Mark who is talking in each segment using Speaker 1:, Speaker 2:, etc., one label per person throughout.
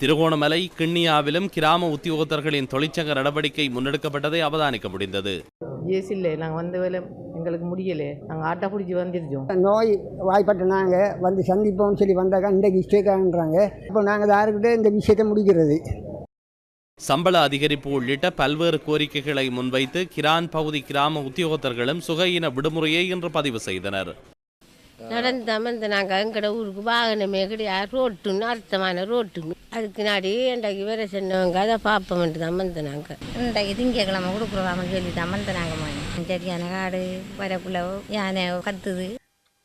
Speaker 1: திருகோணமலை கிண்ணியாவிலும் கிராம உத்தியோகத்தர்களின் தொழிற்சங்க நடவடிக்கை முன்னெடுக்கப்பட்டதை அவதானிக்க முடிந்தது.
Speaker 2: ஜிஎஸ் இல்லை. நாங்கள் வந்த வேலை எங்களுக்கு முடியலை. நாங்கள் ஆட்டோ பிடிச்சி வந்துருச்சோம்.
Speaker 3: நோய் வாய்ப்பட்ட நாங்கள் வந்து சந்திப்போம்னு சொல்லி வந்தாக்கா இன்றைக்கு இஷ்டேக்கான்றாங்க இப்போ நாங்கள் யாருக்கிட்ட இந்த விஷயத்தை முடிக்கிறது?
Speaker 1: சம்பள அதிகரிப்பு உள்ளிட்ட பல்வேறு கோரிக்கைகளை முன்வைத்து கிரான் பகுதி கிராம உத்தியோகத்தர்களும் சுகையின விடுமுறையை இன்று பதிவு செய்தனர்.
Speaker 4: நடந்து அமர்ந்து நாங்கள் எங்கட ஊருக்கு வாகனமே கிடையாது. ரோட்டுன்னு அர்த்தமான ரோட்டுன்னு. அதுக்கு நாடி இன்றைக்கு வேற சொன்னவங்க அதை பார்ப்போம்ன்ட்டு அமர்ந்து நாங்கள்
Speaker 5: இன்றைக்கு திங்கக்கிழமை கொடுக்குறோம் சொல்லி தான் மந்தனாங்கம்மா சரியான காடு வரக்குள்ள யானை கத்துது.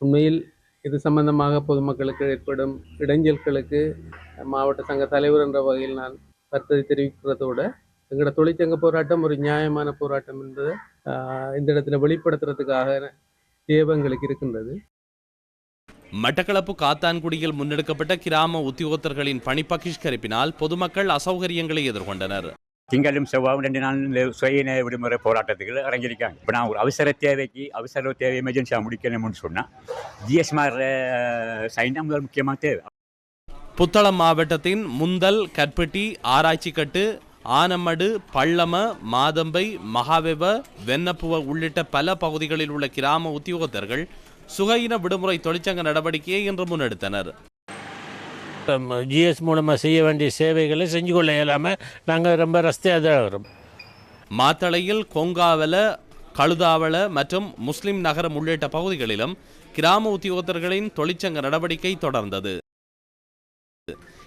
Speaker 6: உண்மையில் இது சம்பந்தமாக பொதுமக்களுக்கு ஏற்படும் இடைஞ்சல்களுக்கு மாவட்ட சங்க தலைவர் என்ற வகையில் நான் கருத்தை தெரிவிக்கிறதோடு எங்களோட தொழிற்சங்க போராட்டம் ஒரு நியாயமான போராட்டம் என்பதை ஆஹ், இந்த இடத்துல வெளிப்படுத்துறதுக்காக தேவை எங்களுக்கு இருக்கின்றது.
Speaker 1: மட்டக்களப்பு காத்தான்குடியில் முன்னெடுக்கப்பட்ட கிராம உத்தியோகத்தர்களின் பணி பகிஷ்கரிப்பினால் பொதுமக்கள் அசௌகரியங்களை எதிர்கொண்டனர்.
Speaker 7: திங்களும் செவ்வாயும் ரெண்டு நாள் சுயநல விடுமுறை போராட்டத்துக்கு இறங்கியிருக்காங்க. இப்போ நான் ஒரு அவசர தேவைக்கு அவசர தேவை எமர்ஜென்சியாக முடிக்கணும்னு சொன்னால் ஜிஎஸ்மார் சைன் முதல் முக்கியமாக தேவை.
Speaker 1: புத்தளம் மாவட்டத்தின் முந்தல் கற்பட்டி ஆராய்ச்சிக்கட்டு ஆனமடு பள்ளம மாதம்பை மகாவெவ வென்னப்புவ உள்ளிட்ட பல பகுதிகளில் உள்ள கிராம உத்தியோகத்தர்கள் சுகையின விடுமுறை தொழிற்சங்க நடவடிக்கையை இன்று முன்னெடுத்தனர்.
Speaker 8: ஜிஎஸ் மூலமாக செய்ய வேண்டிய சேவைகளை செஞ்சு கொள்ள இயலாமல் நாங்கள் ரொம்ப ரஸ்தையாக தான் வரோம்
Speaker 1: மாத்தளையில் கொங்காவல கழுதாவள மற்றும் முஸ்லிம் நகரம் உள்ளிட்ட பகுதிகளிலும் கிராம உத்தியோகத்தர்களின் தொழிற்சங்க நடவடிக்கை தொடர்ந்தது.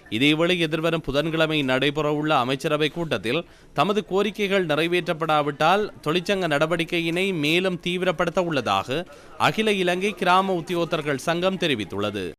Speaker 1: இதேவேளை எதிர்வரும் புதன்கிழமை நடைபெறவுள்ள அமைச்சரவை கூட்டத்தில் தமது கோரிக்கைகள் நிறைவேற்றப்படாவிட்டால் தொழிற்சங்க நடவடிக்கையினை மேலும் தீவிரப்படுத்த உள்ளதாக அகில இலங்கை கிராம உத்தியோகத்தர்கள் சங்கம் தெரிவித்துள்ளது.